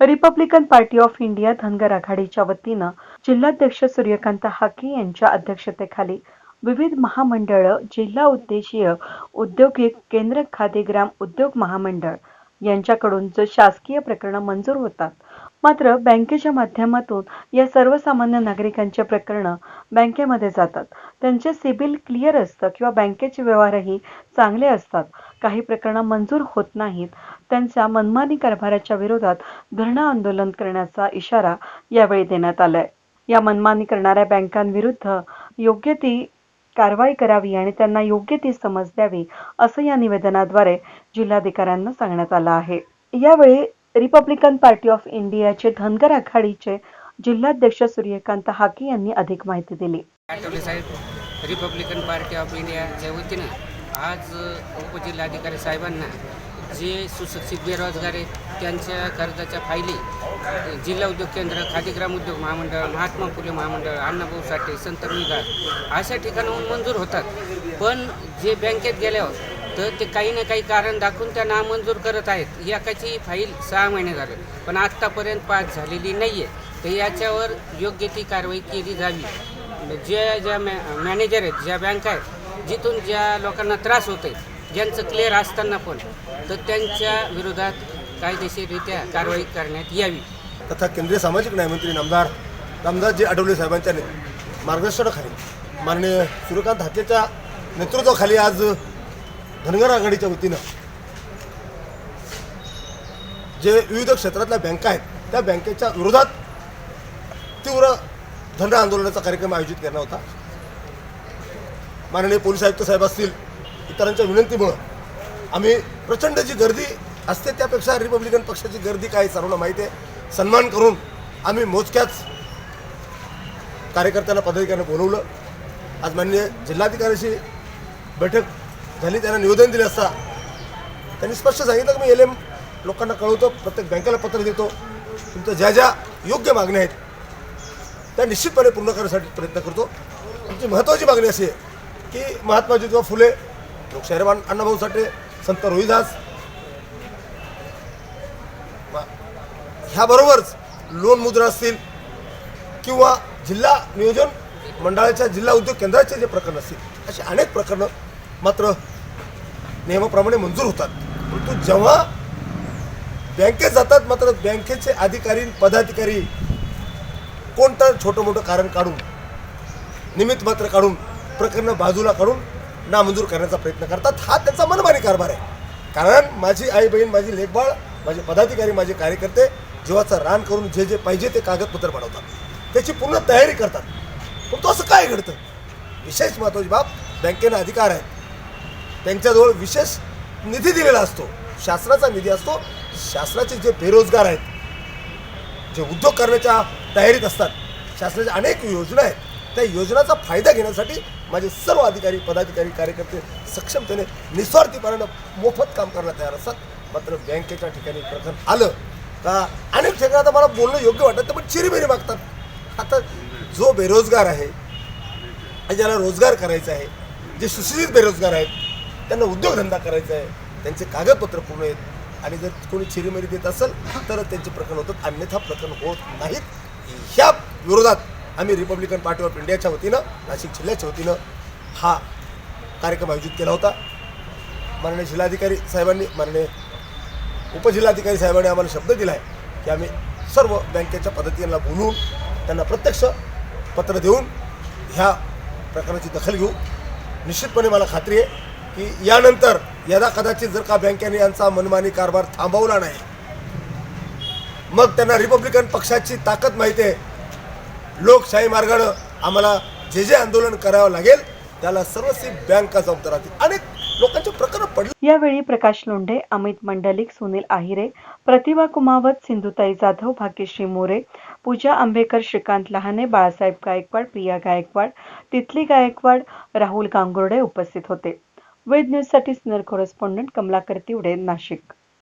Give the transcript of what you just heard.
Republican Party of India Dhangar आघाडीच्या वतीनं जिल्हाध्यक्ष सूर्यकांत हाके यांच्या अध्यक्षतेखाली विविध महामंडळ जिल्हा उद्देशीय औद्योगिक केंद्र खादी ग्राम उद्योग महामंडळ यांच्याकडून जो शासकीय प्रकरणं मंजूर होतात मात्र बँकेच्या माध्यमातून या सर्वसामान्य नागरिकांचे प्रकरणं बँकेमध्ये जातात. त्यांचे सिबिल क्लिअर असतं किंवा बँकेचे व्यवहारही चांगले असतात. काही प्रकरणं मंजूर होत नाहीत. त्यांच्या मनमानी कारभाराच्या विरोधात धरणं आंदोलन करण्याचा इशारा यावेळी देण्यात आलाय. या मनमानी करणाऱ्या बँकांविरुद्ध योग्य ती कारवाई करावी आणि त्यांना योग्य ती समज द्यावी असं या निवेदनाद्वारे जिल्हाधिकाऱ्यांना सांगण्यात आलं आहे. यावेळी रिपब्लिकन पार्टी ऑफ इंडियाचे धनगर आघाडीचे जिल्हाध्यक्ष सूर्यकांत हाके यांनी अधिक माहिती दिली. आठवले साहेब रिपब्लिकन पार्टी ऑफ इंडियाच्या वतीनं आज उपजिल्हाधिकारी साहेबांना जे सुशिक्षित बेरोजगार आहेत त्यांच्या कर्जाच्या फायली जिल्हा उद्योग केंद्र खादीग्राम उद्योग महामंडळ महात्मा फुले महामंडळ अण्णाभाऊ साठे संत विकास अशा ठिकाणाहून मंजूर होतात. पण जे बँकेत गेल्यावर तर ते काही ना काही कारण दाखवून त्या नामंजूर करत आहेत. एकाची फाईल सहा महिने झाले. पण आत्तापर्यंत पास झालेली नाही आहे तर याच्यावर योग्य ती कारवाई केली जावी. ज्या ज्या मॅ मॅनेजर आहेत ज्या बँका आहेत जिथून ज्या लोकांना त्रास होते ज्यांचं क्लिअर असताना पण तर त्यांच्या विरोधात कायदेशीररित्या कारवाई करण्यात यावी. तथा केंद्रीय सामाजिक न्यायमंत्री नामदार रामदासजी आठवले साहेबांच्या मार्गदर्शनाखाली माननीय सूर्यकांत हाकेच्या नेतृत्वाखाली आज धनगर आघाडीच्या वतीनं. जे विविध क्षेत्रातल्या बँका आहेत त्या बँकेच्या विरोधात तीव्र धन आंदोलनाचा कार्यक्रम आयोजित करण्यात होता. माननीय पोलीस आयुक्त साहेब असतील इतरांच्या विनंतीमुळं आम्ही प्रचंड जी गर्दी असते त्यापेक्षा रिपब्लिकन पक्षाची गर्दी काय सर्वांना माहिती आहे. सन्मान करून आम्ही मोजक्याच कार्यकर्त्यांना पदाधिकाऱ्यांना बोलवलं. आज माननीय जिल्हाधिकाऱ्याशी बैठक झाली त्यांना निवेदन दिले असता त्यांनी स्पष्ट सांगितलं की मी एल एम लोकांना कळवतो प्रत्येक बँकेला पत्र देतो. तुमच्या ज्या ज्या योग्य मागण्या आहेत त्या निश्चितपणे पूर्ण करण्यासाठी प्रयत्न करतो. आमची महत्त्वाची मागणी अशी आहे की महात्मा ज्योतिबा फुले लोकशाहीर अण्णाभाऊ साठे संत रोहिदास ह्याबरोबरच लोन मुद्रा असतील किंवा जिल्हा नियोजन मंडळाच्या जिल्हा उद्योग केंद्राचे जे प्रकरण असतील अशी अनेक प्रकरणं मात्र नियमाप्रमाणे मंजूर होतात. परंतु जेव्हा बँकेत जातात मात्र बँकेचे अधिकारी पदाधिकारी कोणतं छोटं मोठं कारण काढून निमित्त मात्र काढून प्रकरणं बाजूला काढून नामंजूर करण्याचा प्रयत्न करतात हा त्यांचा मनमानी कारभार आहे. कारण माझी आई बहीण माझी लेखबाळ माझे पदाधिकारी माझे कार्यकर्ते जीवाचं रान करून जे जे पाहिजे ते कागदपत्र बनवतात त्याची पूर्ण तयारी करतात. पण तो असं काय घडतं? विशेष महत्त्वाची बाब बँकेनं अधिकार आहे. त्यांच्याजवळ विशेष निधी दिलेला असतो. शासनाचा निधी असतो. शासनाचे जे बेरोजगार आहेत जे उद्योग करण्याच्या तयारीत असतात शासनाच्या अनेक योजना आहेत. त्या योजनाचा फायदा घेण्यासाठी माझे सर्व अधिकारी पदाधिकारी कार्यकर्ते सक्षमतेने निस्वार्थीपणानं मोफत काम करायला तयार असतात. मात्र बँकेच्या ठिकाणी प्रकरण आलं का अनेक ठिकाणी आता मला बोलणं योग्य वाटत पण चिरीबिरी मागतात. आता जो बेरोजगार आहे आणि ज्याला रोजगार करायचा आहे जे सुशिक्षित बेरोजगार आहेत त्यांना उद्योगधंदा करायचा आहे त्यांचे कागदपत्र पूर्ण आहेत. आणि जर कोणी चिरीमिरी देत असेल तर त्यांचे प्रकरण होतात. अन्यथा प्रकरण होत नाहीत. ह्या विरोधात आम्ही रिपब्लिकन पार्टी ऑफ इंडियाच्या वतीनं नाशिक जिल्ह्याच्या वतीनं हा कार्यक्रम आयोजित केला होता. माननीय जिल्हाधिकारी साहेबांनी माननीय उपजिल्हाधिकारी साहेबांनी आम्हाला शब्द दिला आहे की आम्ही सर्व बँकेच्या पद्धतींना बोलवून त्यांना प्रत्यक्ष पत्र देऊन ह्या प्रकरणाची दखल घेऊ. निश्चितपणे मला खात्री आहे की यानंतर यदा कदाचित जर का बँकेने यांचा मनमानी कारभार थांबवला नाही मग त्यांना रिपब्लिकन पक्षाची ताकद माहिती आहे. लोकशाही मार्गानं आम्हाला जे जे आंदोलन करावं लागेल त्याला सर्वस्वी बँका जबाबदार राहतील अनेक लोकांचे प्रकरण पडले. यावेळी प्रकाश लोंढे अमित मंडलिक सुनील आहिरे प्रतिभा कुमावत सिंधुताई जाधव भाग्यश्री मोरे पूजा आंबेकर श्रीकांत लहाने बाळासाहेब गायकवाड प्रिया गायकवाड तिथली गायकवाड राहुल गांगुर्डे उपस्थित होते. वेद न्यूजसाठी सिनियर कॉरेस्पॉन्डंट कमलाकर तिवडे नाशिक.